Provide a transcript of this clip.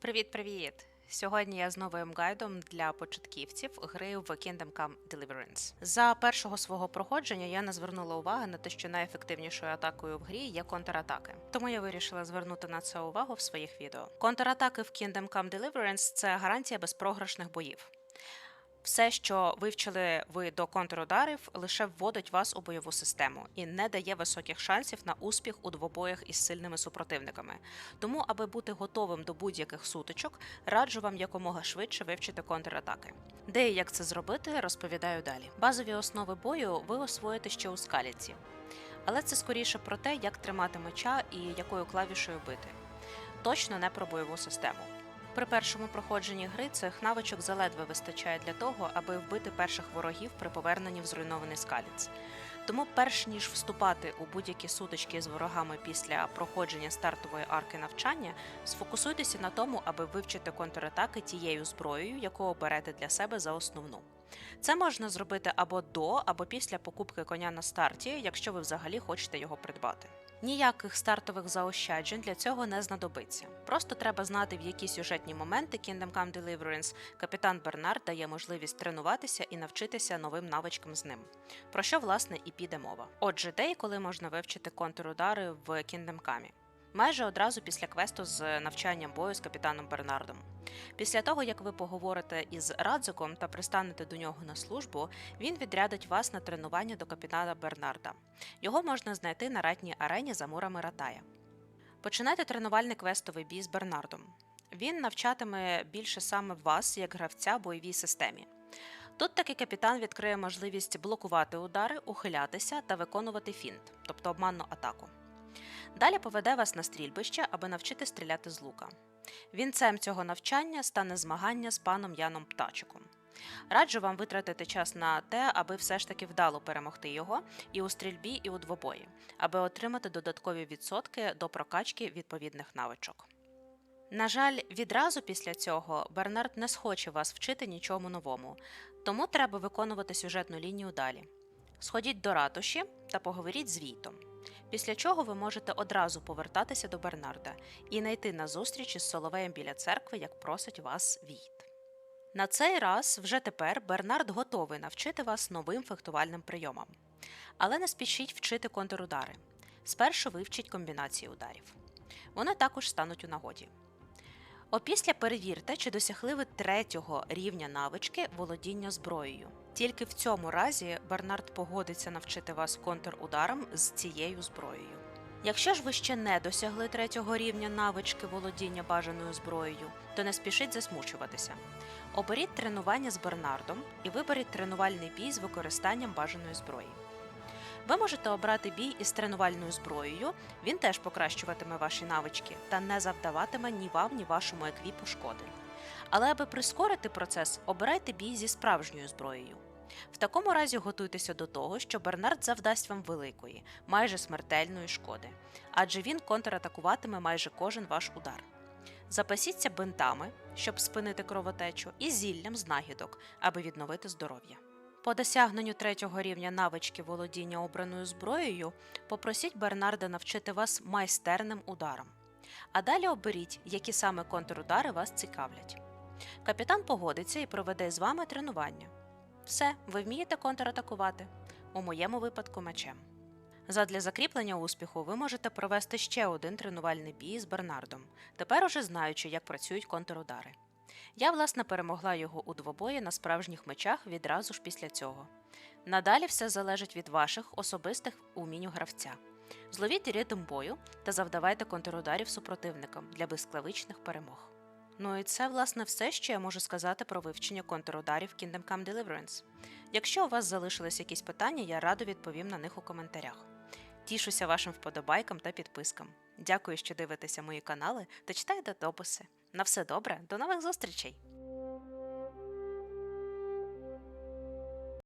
Привіт-привіт! Сьогодні я з новим гайдом для початківців гри в Kingdom Come Deliverance. За першого свого проходження я не звернула уваги на те, що найефективнішою атакою в грі є контратаки. Тому я вирішила звернути на це увагу в своїх відео. Контратаки в Kingdom Come Deliverance – це гарантія безпрограшних боїв. Все, що вивчили ви до контрударів, лише вводить вас у бойову систему і не дає високих шансів на успіх у двобоях із сильними супротивниками. Тому, аби бути готовим до будь-яких сутичок, раджу вам якомога швидше вивчити контратаки. Де і як це зробити, розповідаю далі. Базові основи бою ви освоїте ще у скаліці, але це скоріше про те, як тримати меча і якою клавішою бити. Точно не про бойову систему. При першому проходженні гри цих навичок заледве вистачає для того, аби вбити перших ворогів при поверненні в зруйнований скаліц. Тому, перш ніж вступати у будь-які сутички з ворогами після проходження стартової арки навчання, сфокусуйтеся на тому, аби вивчити контратаки тією зброєю, яку оберете для себе за основну. Це можна зробити або до, або після покупки коня на старті, якщо ви взагалі хочете його придбати. Ніяких стартових заощаджень для цього не знадобиться. Просто треба знати, в які сюжетні моменти Kingdom Come Deliverance капітан Бернард дає можливість тренуватися і навчитися новим навичкам з ним. Про що власне і піде мова. Отже, де і коли можна вивчити контрудари в Kingdom Come? Майже одразу після квесту з навчанням бою з капітаном Бернардом. Після того, як ви поговорите із Радзиком та пристанете до нього на службу, він відрядить вас на тренування до капітана Бернарда. Його можна знайти на ратній арені за мурами Ратая. Починайте тренувальний квестовий бій з Бернардом. Він навчатиме більше саме вас, як гравця бойовій системі. Тут такий капітан відкриє можливість блокувати удари, ухилятися та виконувати фінт, тобто обманну атаку. Далі поведе вас на стрільбище, аби навчити стріляти з лука. Вінцем цього навчання стане змагання з паном Яном Птачиком. Раджу вам витратити час на те, аби все ж таки вдало перемогти його і у стрільбі, і у двобої, аби отримати додаткові відсотки до прокачки відповідних навичок. На жаль, відразу після цього Бернард не схоче вас вчити нічому новому, тому треба виконувати сюжетну лінію далі. Сходіть до ратуші та поговоріть з Війтом. Після чого ви можете одразу повертатися до Бернарда і найти на зустріч із Соловеєм біля церкви, як просить вас Війт. На цей раз вже тепер Бернард готовий навчити вас новим фехтувальним прийомам. Але не спішіть вчити контрудари. Спершу вивчіть комбінації ударів. Вони також стануть у нагоді. Опісля перевірте, чи досягли ви третього рівня навички володіння зброєю. Тільки в цьому разі Бернард погодиться навчити вас контрударам з цією зброєю. Якщо ж ви ще не досягли третього рівня навички володіння бажаною зброєю, то не спішіть засмучуватися. Оберіть тренування з Бернардом і виберіть тренувальний бій з використанням бажаної зброї. Ви можете обрати бій із тренувальною зброєю, він теж покращуватиме ваші навички та не завдаватиме ні вам, ні вашому еквіпу шкоди. Але аби прискорити процес, обирайте бій зі справжньою зброєю. В такому разі готуйтеся до того, що Бернард завдасть вам великої, майже смертельної шкоди, адже він контратакуватиме майже кожен ваш удар. Запасіться бинтами, щоб спинити кровотечу, і зіллям з нагідок, аби відновити здоров'я. По досягненню третього рівня навички володіння обраною зброєю попросіть Бернарда навчити вас майстерним ударам. А далі оберіть, які саме контрудари вас цікавлять. Капітан погодиться і проведе з вами тренування. Все, ви вмієте контратакувати, у моєму випадку мечем. Задля закріплення успіху ви можете провести ще один тренувальний бій з Бернардом, тепер уже знаючи, як працюють контрудари. Я, власне, перемогла його у двобої на справжніх мечах відразу ж після цього. Надалі все залежить від ваших особистих умінь гравця. Зловіть ритм бою та завдавайте контрударів супротивникам для безклавичних перемог. Ну і це, власне, все, що я можу сказати про вивчення контрударів Kingdom Come Deliverance. Якщо у вас залишились якісь питання, я радо відповім на них у коментарях. Тішуся вашим вподобайкам та підпискам. Дякую, що дивитеся мої канали та читаєте дописи. На все добре, до нових зустрічей!